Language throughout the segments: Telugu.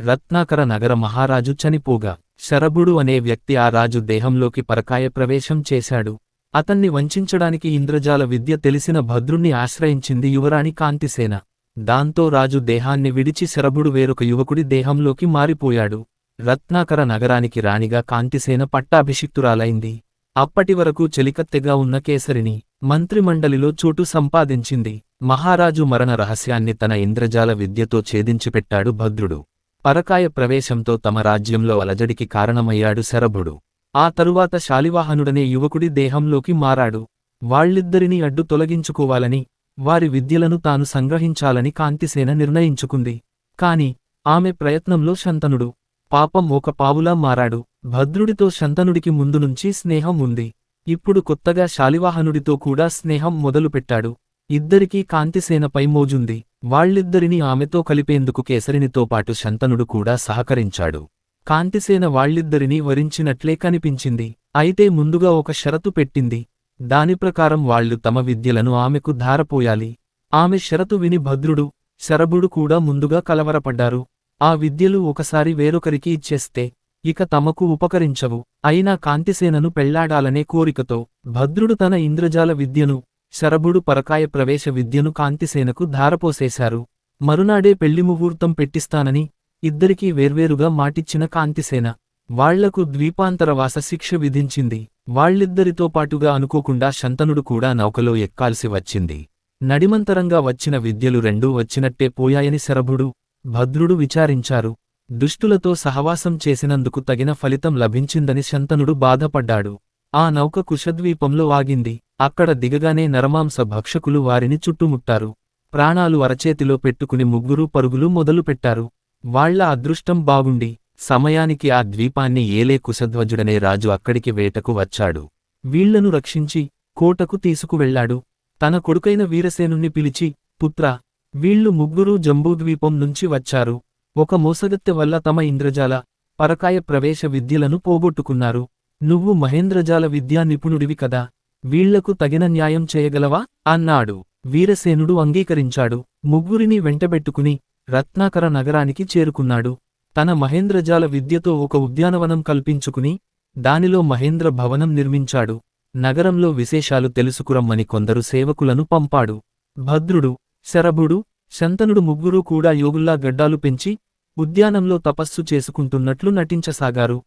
రత్నాకర నగర మహారాజు చనిపోగా. శరభుడు అనే వ్యక్తి ఆ రాజు దేహంలోకి పరకాయ ప్రవేశం చేశాడు. అతన్ని వంచించడానికి ఇంద్రజాల విద్య తెలిసిన భద్రుణ్ణి ఆశ్రయించింది యువరాణి కాంతిసేన. దాంతో రాజు దేహాన్ని విడిచి శరభుడు వేరొక యువకుడి దేహంలోకి మారిపోయాడు. రత్నాకర నగరానికి రాణిగా కాంతిసేన పట్టాభిషిక్తురాలైంది. అప్పటివరకు చెలికత్తెగా ఉన్న కేసరిని మంత్రిమండలిలో చోటు సంపాదించింది. మహారాజు మరణ రహస్యాన్ని తన ఇంద్రజాల విద్యతో ఛేదించిపెట్టాడు భద్రుడు. పరకాయ ప్రవేశంతో తమ రాజ్యంలో అలజడికి కారణమయ్యాడు శరభుడు. ఆ తరువాత శాలివాహనుడనే యువకుడి దేహంలోకి మారాడు. వాళ్ళిద్దరినీ అడ్డు తొలగించుకోవాలని వారి విద్యలను తాను సంగ్రహించాలని కాంతిసేన నిర్ణయించుకుంది. కాని ఆమె ప్రయత్నంలో శంతనుడు పాపం ఒక పావులా మారాడు. భద్రుడితో శంతనుడికి ముందు నుంచి స్నేహం ఉంది. ఇప్పుడు కొత్తగా శాలివాహనుడితో కూడా స్నేహం మొదలుపెట్టాడు. ఇద్దరికీ కాంతిసేనపై మోజుంది. వాళ్ళిద్దరినీ ఆమెతో కలిపేందుకు కేసరినితో పాటు శంతనుడు కూడా సహకరించాడు. కాంతిసేన వాళ్ళిద్దరినీ వరించినట్లే కనిపించింది. అయితే ముందుగా ఒక షరతు పెట్టింది. దాని ప్రకారం వాళ్ళు తమ విద్యలను ఆమెకు ధారపోయాలి. ఆమె షరతు విని భద్రుడు శరభుడు కూడా ముందుగా కలవరపడ్డారు. ఆ విద్యలు ఒకసారి వేరొకరికి ఇచ్చేస్తే ఇక తమకు ఉపకరించవు. అయినా కాంతిసేనను పెళ్ళాడాలనే కోరికతో భద్రుడు తన ఇంద్రజాల విద్యను శరభుడు పరకాయ ప్రవేశ విద్యను కాంతిసేనకు ధారపోసేశారు. మరునాడే పెళ్ళి ముహూర్తం పెట్టిస్తానని ఇద్దరికీ వేర్వేరుగా మాటిచ్చిన కాంతిసేన వాళ్ళకు ద్వీపాంతరవాస శిక్ష విధించింది. వాళ్ళిద్దరితో పాటుగా అనుకోకుండా శంతనుడు కూడా నౌకలో ఎక్కాల్సి వచ్చింది. నడిమంతరంగా వచ్చిన విద్యలు రెండూ వచ్చినట్టే పోయాయని శరభుడు భద్రుడు విచారించారు. దుష్టులతో సహవాసం చేసినందుకు తగిన ఫలితం లభించిందని శంతనుడు బాధపడ్డాడు. ఆ నౌక కుషద్వీపంలో ఆగింది. అక్కడ దిగగానే నరమాంస భక్షకులు వారిని చుట్టుముట్టారు. ప్రాణాలు అరచేతిలో పెట్టుకుని ముగ్గురు పరుగులు మొదలుపెట్టారు వాళ్ళ అదృష్టం బాగుండి. సమయానికి ఆ ద్వీపాన్ని ఏలే కుశధ్వజుడనే రాజు అక్కడికి వేటకు వచ్చాడు. వీళ్ళను రక్షించి కోటకు తీసుకువెళ్ళాడు తన కొడుకైన వీరసేనుణ్ణి పిలిచి పుత్రా వీళ్ళు ముగ్గురూ జంబూద్వీపం నుంచి వచ్చారు. ఒక మోసగత్తె వల్ల తమ ఇంద్రజాల పరకాయ ప్రవేశ విద్యలను పోగొట్టుకున్నారు. నువ్వు మహేంద్రజాల విద్యా నిపుణుడివి కదా వీళ్ళకు తగిన న్యాయం చేయగలవా? అన్నాడు. వీరసేనుడు అంగీకరించాడు. ముగ్గురిని వెంటబెట్టుకుని రత్నాకర నగరానికి చేరుకున్నాడు. తన మహేంద్రజాల విద్యతో ఒక ఉద్యానవనం కల్పించుకుని దానిలో మహేంద్ర భవనం నిర్మించాడు. నగరంలో విశేషాలు తెలుసుకురమ్మని కొందరు సేవకులను పంపాడు. భద్రుడు శరభుడు శంతనుడు ముగ్గురూ కూడా యోగుల్లా గడ్డాలు పెంచి ఉద్యానంలో తపస్సు చేసుకుంటున్నట్లు నటించసాగారు.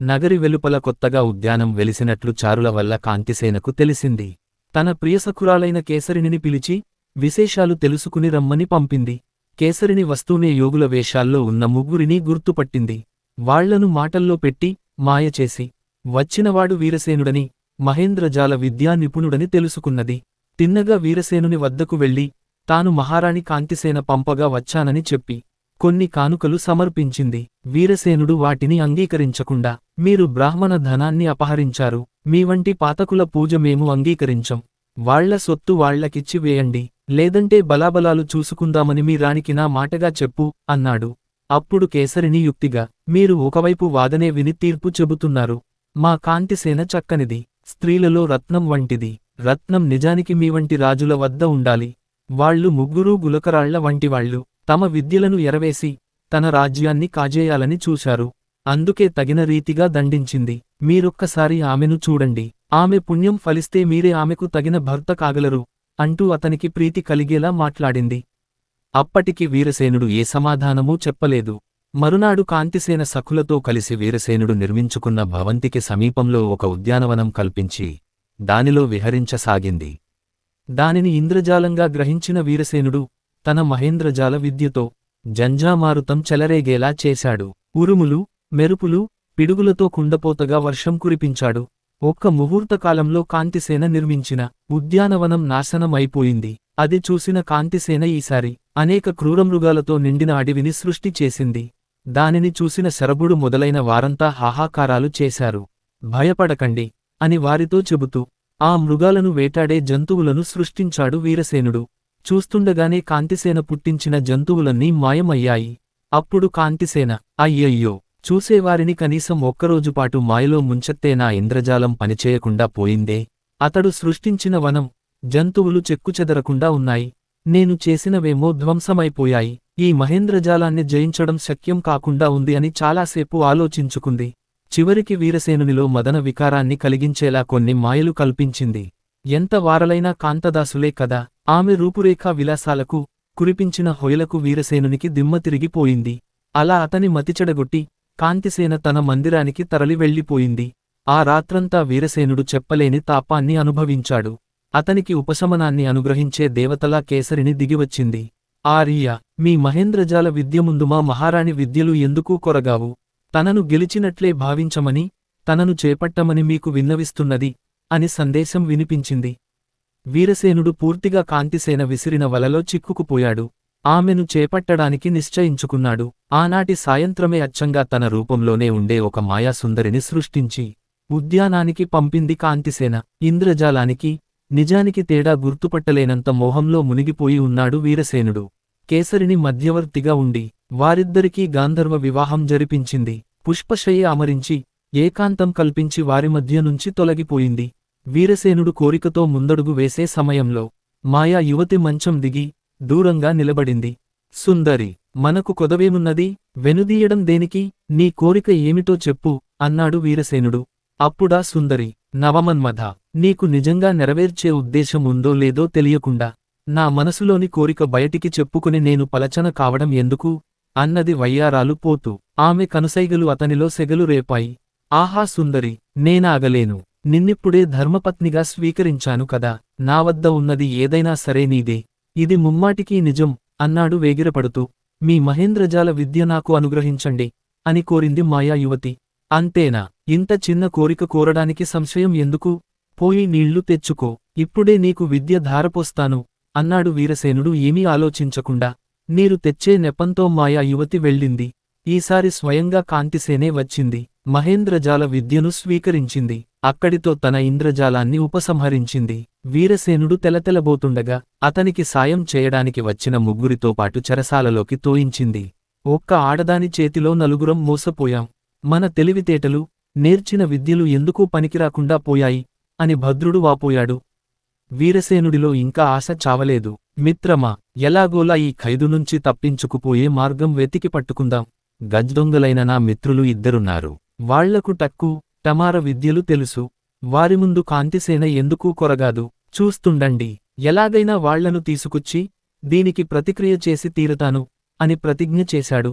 నగరి వెలుపల కొత్తగా ఉద్యానం వెలిసినట్లు చారుల వల్ల కాంతిసేనకు తెలిసింది. తన ప్రియసకురాలైన కేసరిని పిలిచి విశేషాలు తెలుసుకుని రమ్మని పంపింది. కేసరిని వస్తూనే యోగుల వేషాల్లో ఉన్న ముగ్గురిని గుర్తుపట్టింది. వాళ్ళను మాటల్లో పెట్టి మాయచేసి వచ్చినవాడు వీరసేనుడని మహేంద్రజాల విద్యా నిపుణుడని తెలుసుకున్నది. తిన్నగా వీరసేనుని వద్దకు వెళ్ళి తాను మహారాణి కాంతిసేన పంపగా వచ్చానని చెప్పి కొన్ని కానుకలు సమర్పించింది. వీరసేనుడు వాటిని అంగీకరించకుండా మీరు బ్రాహ్మణ ధనాన్ని అపహరించారు మీ వంటి పాతకుల పూజ మేము అంగీకరించం. వాళ్ళ సొత్తు వాళ్ళకిచ్చి వేయండి లేదంటే బలాబలాలు చూసుకుందామని మీ రాణికి నా మాటగా చెప్పు అన్నాడు. అప్పుడు కేసరిని యుక్తిగా మీరు ఒకవైపు వాదనే విని తీర్పు చెబుతున్నారు. మా కాంతిసేన చక్కనిది స్త్రీలలో రత్నం వంటిది రత్నం నిజానికి మీ వంటి రాజుల వద్ద ఉండాలి. వాళ్ళు ముగ్గురూ గులకరాళ్ళ వంటివాళ్ళు తమ విద్యలను ఎరవేసి తన రాజ్యాన్ని కాజేయాలని చూశారు. అందుకే తగిన రీతిగా దండించింది. మీరొక్కసారి ఆమెను చూడండి. ఆమె పుణ్యం ఫలిస్తే మీరే ఆమెకు తగిన భర్త కాగలరు అంటూ అతనికి ప్రీతి కలిగేలా మాట్లాడింది. అప్పటికి వీరసేనుడు ఏ సమాధానమూ చెప్పలేదు. మరునాడు కాంతిసేన సఖులతో కలిసి వీరసేనుడు నిర్మించుకున్న భవంతికి సమీపంలో ఒక ఉద్యానవనం కల్పించి దానిలో విహరించసాగింది. దానిని ఇంద్రజాలంగా గ్రహించిన వీరసేనుడు తన మహేంద్రజాల విద్యతో జంజామారుతం చెలరేగేలా చేశాడు. ఉరుములు మెరుపులు పిడుగులతో కుండపోతగా వర్షం కురిపించాడు. ఒక్క ముహూర్తకాలంలో కాంతిసేన నిర్మించిన ఉద్యానవనం నాశనం అయిపోయింది అది చూసిన కాంతిసేన ఈసారి అనేక క్రూరమృగాలతో నిండిన అడవిని సృష్టి చేసింది. దానిని చూసిన శరభుడు మొదలైన వారంతా హాహాకారాలు చేశారు. భయపడకండి అని వారితో చెబుతూ ఆ మృగాలను వేటాడే జంతువులను సృష్టించాడు వీరసేనుడు. చూస్తుండగానే కాంతిసేన పుట్టించిన జంతువులన్నీ మాయమయ్యాయి. అప్పుడు కాంతిసేన అయ్యయ్యో చూసేవారిని కనీసం ఒక్కరోజుపాటు మాయలో ముంచెత్తే నా ఇంద్రజాలం పనిచేయకుండా పోయిందే. అతడు సృష్టించిన వనం జంతువులు చెక్కుచెదరకుండా ఉన్నాయి. నేను చేసినవేమో ధ్వంసమైపోయాయి. ఈ మహేంద్రజాలాన్ని జయించడం శక్యం కాకుండా ఉంది అని చాలాసేపు ఆలోచించుకుంది. చివరికి వీరసేనునిలో మదన వికారాన్ని కలిగించేలా కొన్ని మాయలు కల్పించింది. ఎంత వారలైనా కాంతదాసులే కదా. ఆమె రూపురేఖా విలాసాలకు కురిపించిన హొయలకు వీరసేనునికి దిమ్మ తిరిగిపోయింది అలా అతని మతిచెడగొట్టి కాంతిసేన తన మందిరానికి తరలి వెళ్ళిపోయింది. ఆ రాత్రంతా వీరసేనుడు చెప్పలేని తాపాన్ని అనుభవించాడు. అతనికి ఉపశమనాన్ని అనుగ్రహించే దేవతలా కేసరిని దిగివచ్చింది. ఆర్య మీ మహేంద్రజాల విద్య ముందు మా మహారాణి విద్యలు ఎందుకూ కొరగావు? తనను గెలిచినట్లే భావించమని తనను చేపట్టమని మీకు విన్నవిస్తున్నది అని సందేశం వినిపించింది. వీరసేనుడు పూర్తిగా కాంతిసేన విసిరిన వలలో చిక్కుకుపోయాడు. ఆమెను చేపట్టడానికి నిశ్చయించుకున్నాడు. ఆనాటి సాయంత్రమే అచ్చంగా తన రూపంలోనే ఉండే ఒక మాయాసుందరిని సృష్టించి ఉద్యానానికి పంపింది కాంతిసేన. ఇంద్రజాలానికి నిజానికి తేడా గుర్తుపట్టలేనంత మోహంలో మునిగిపోయి ఉన్నాడు వీరసేనుడు. కేసరిని మధ్యవర్తిగా ఉండి వారిద్దరికీ గాంధర్వ వివాహం జరిపించింది. పుష్పశయ్య అమరించి ఏకాంతం కల్పించి వారి మధ్య నుంచి తొలగిపోయింది. వీరసేనుడు కోరికతో ముందడుగు వేసే సమయంలో మాయా యువతి మంచం దిగి దూరంగా నిలబడింది. సుందరి మనకు కొదవేమున్నది? వెనుదీయడం దేనికి? నీ కోరిక ఏమిటో చెప్పు అన్నాడు వీరసేనుడు. అప్పుడా సుందరి నవమన్మథ నీకు నిజంగా నెరవేర్చే ఉద్దేశం ఉందో లేదో తెలియకుండా నా మనసులోని కోరిక బయటికి చెప్పుకుని నేను పలచన కావడం ఎందుకు? అన్నది వయ్యారాలు పోతూ ఆమె కనుసైగలు అతనిలో సెగలు రేపాయి. ఆహా సుందరి నేనాగలేను. నిన్నిప్పుడే ధర్మపత్నిగా స్వీకరించాను కదా. నా వద్ద ఉన్నది ఏదైనా సరే నీదే. ఇది ముమ్మాటికీ నిజం అన్నాడు వేగిరపడుతూ. మీ మహేంద్రజాల విద్య నాకు అనుగ్రహించండి అని కోరింది మాయా యువతి. అంతేనా? ఇంత చిన్న కోరిక కోరడానికి సంశయం ఎందుకు? పోయి నీళ్ళు తెచ్చుకో. ఇప్పుడే నీకు విద్య ధారపోస్తాను అన్నాడు వీరసేనుడు ఏమీ ఆలోచించకుండా. నీరు తెచ్చే నెపంతో మాయా యువతి వెళ్ళింది. ఈసారి స్వయంగా కాంతిసేనే వచ్చింది. మహేంద్రజాల విద్యను స్వీకరించింది. అక్కడితో తన ఇంద్రజాలాన్ని ఉపసంహరించింది. వీరసేనుడు తెలతెలబోతుండగా అతనికి సాయం చేయడానికి వచ్చిన ముగ్గురితో పాటు చెరసాలలోకి తోయించింది. ఒక్క ఆడదాని చేతిలో నలుగురం మోసపోయాం. మన తెలివితేటలు నేర్చిన విద్యలు ఎందుకూ పనికిరాకుండా పోయాయి? అని భద్రుడు వాపోయాడు. వీరసేనుడిలో ఇంకా ఆశ చావలేదు. మిత్రమా ఎలాగోలా ఈ ఖైదు నుంచి తప్పించుకుపోయే మార్గం వెతికి పట్టుకుందాం. గజ్దొంగలైన నా మిత్రులు ఇద్దరున్నారు. వాళ్ళకు టక్కు టమార విద్యలు తెలుసు. వారి ముందు కాంతిసేన ఎందుకూ కొరగాదు? చూస్తుండండి. ఎలాగైనా వాళ్ళను తీసుకొచ్చి దీనికి ప్రతిక్రియ చేసి తీరతాను అని ప్రతిజ్ఞ చేశాడు.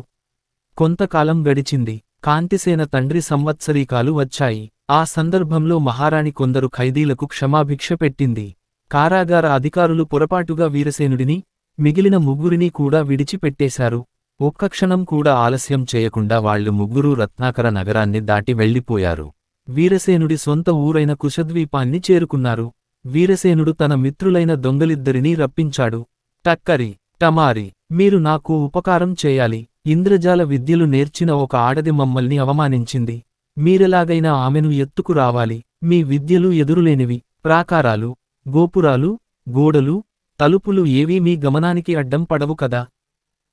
కొంతకాలం గడిచింది. కాంతిసేన తండ్రి సంవత్సరీకాలు వచ్చాయి. ఆ సందర్భంలో మహారాణి కొందరు ఖైదీలకు క్షమాభిక్ష పెట్టింది. కారాగార అధికారులు పొరపాటుగా వీరసేనుడిని మిగిలిన ముగ్గురిని కూడా విడిచిపెట్టేశారు. ఒక్క క్షణం కూడా ఆలస్యం చేయకుండా వాళ్ళు ముగ్గురూ రత్నాకర నగరాన్ని దాటి వెళ్ళిపోయారు. వీరసేనుడి సొంత ఊరైన కుశద్వీపాన్ని చేరుకున్నారు. వీరసేనుడు తన మిత్రులైన దొంగలిద్దరినీ రప్పించాడు. టక్కరి టమారి మీరు నాకు ఉపకారం చేయాలి. ఇంద్రజాల విద్యలు నేర్చిన ఒక ఆడది మమ్మల్ని అవమానించింది. మీరెలాగైనా ఆమెను ఎత్తుకు రావాలి. మీ విద్యలు ఎదురులేనివి. ప్రాకారాలు గోపురాలు గోడలు తలుపులు ఏవీ మీ గమనానికి అడ్డం పడవు కదా.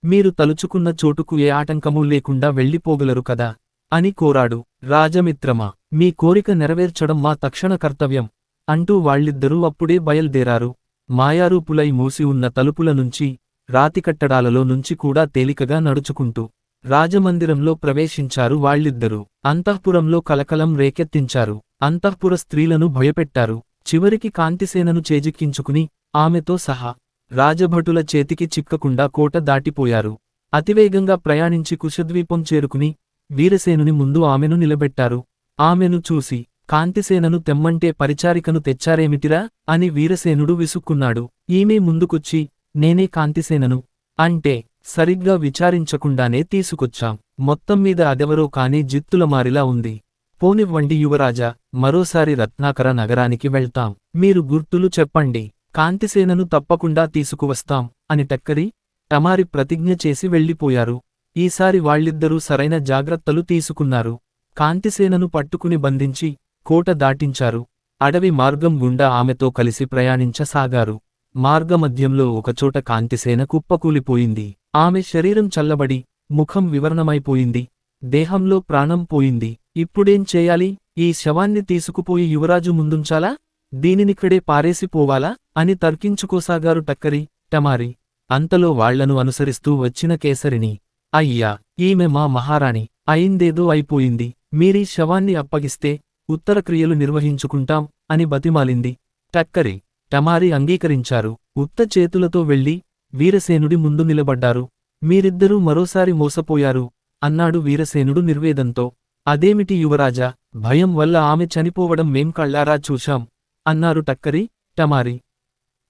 మీరు తలుచుకున్న చోటుకు ఏ ఆటంకమూ లేకుండా వెళ్ళిపోగలరు కదా? అని కోరాడు. రాజమిత్రమా మీ కోరిక నెరవేర్చడం మా తక్షణ కర్తవ్యం అంటూ వాళ్ళిద్దరూ అప్పుడే బయల్దేరారు. మాయారూపులై మూసి ఉన్న తలుపుల నుంచి రాతికట్టడాలలో నుంచి కూడా తేలికగా నడుచుకుంటూ రాజమందిరంలో ప్రవేశించారు వాళ్ళిద్దరూ. అంతఃపురంలో కలకలం రేకెత్తించారు. అంతఃపుర స్త్రీలను భయపెట్టారు. చివరికి కాంతిసేనను చేజిక్కించుకుని ఆమెతో సహా రాజభటుల చేతికి చిక్కకుండా కోట దాటిపోయారు. అతివేగంగా ప్రయాణించి కుశద్వీపం చేరుకుని వీరసేనుని ముందు ఆమెను నిలబెట్టారు. ఆమెను చూసి కాంతిసేనను తెమ్మంటే పరిచారికను తెచ్చారేమిటిరా? అని వీరసేనుడు విసుక్కున్నాడు. ఈమె ముందుకొచ్చి నేనే కాంతిసేనను అంటే సరిగ్గా విచారించకుండానే తీసుకొచ్చాం. మొత్తం మీద అదెవరో కాని జిత్తులమారిలా ఉంది. పోనివ్వండి యువరాజా మరోసారి రత్నాకర నగరానికి వెళ్తాం. మీరు గుర్తులు చెప్పండి. కాంతిసేనను తప్పకుండా తీసుకువస్తాం అని టక్కరి టమారి ప్రతిజ్ఞ చేసి వెళ్ళిపోయారు. ఈసారి వాళ్ళిద్దరూ సరైన జాగ్రత్తలు తీసుకున్నారు. కాంతిసేనను పట్టుకుని బంధించి కోట దాటించారు. అడవి మార్గం గుండా ఆమెతో కలిసి ప్రయాణించసాగారు. మార్గమధ్యంలో ఒకచోట కాంతిసేన కుప్పకూలిపోయింది. ఆమె శరీరం చల్లబడి ముఖం వివరణమైపోయింది. దేహంలో ప్రాణం పోయింది. ఇప్పుడేం చేయాలి? ఈ శవాన్ని తీసుకుపోయి యువరాజు ముందుంచాలా? దీనినిక్కడే పారేసిపోవాలా అని తర్కించుకోసాగారు టక్కరి టమారి. అంతలో వాళ్ళను అనుసరిస్తూ వచ్చిన కేసరిని. అయ్యా ఈమె మా మహారాణి. అయిందేదో అయిపోయింది. మీరీ శవాన్ని అప్పగిస్తే ఉత్తర క్రియలు నిర్వహించుకుంటాం అని బతిమాలింది. టక్కరి టమారి అంగీకరించారు. ఉత్త చేతులతో వెళ్ళి వీరసేనుడి ముందు నిలబడ్డారు. మీరిద్దరూ మరోసారి మోసపోయారు అన్నాడు వీరసేనుడు నిర్వేదంతో. అదేమిటి యువరాజా? భయం వల్ల ఆమె చనిపోవడం మేం కళ్ళారా చూశాం. అన్నారు టక్కరి టమారి.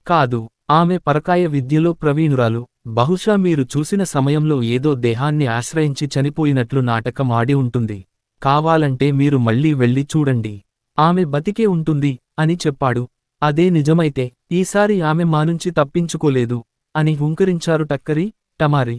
కాదు ఆమె పరకాయ విద్యలో ప్రవీణురాలు. బహుశా మీరు చూసిన సమయంలో ఏదో దేహాన్ని ఆశ్రయించి చనిపోయినట్లు నాటకం ఆడి ఉంటుంది. కావాలంటే మీరు మళ్ళీ వెళ్ళి చూడండి. ఆమె బతికే ఉంటుంది అని చెప్పాడు. అదే నిజమైతే ఈసారి ఆమె మానుంచి తప్పించుకోలేదు అని హుంకరించారు టక్కరి టమారి.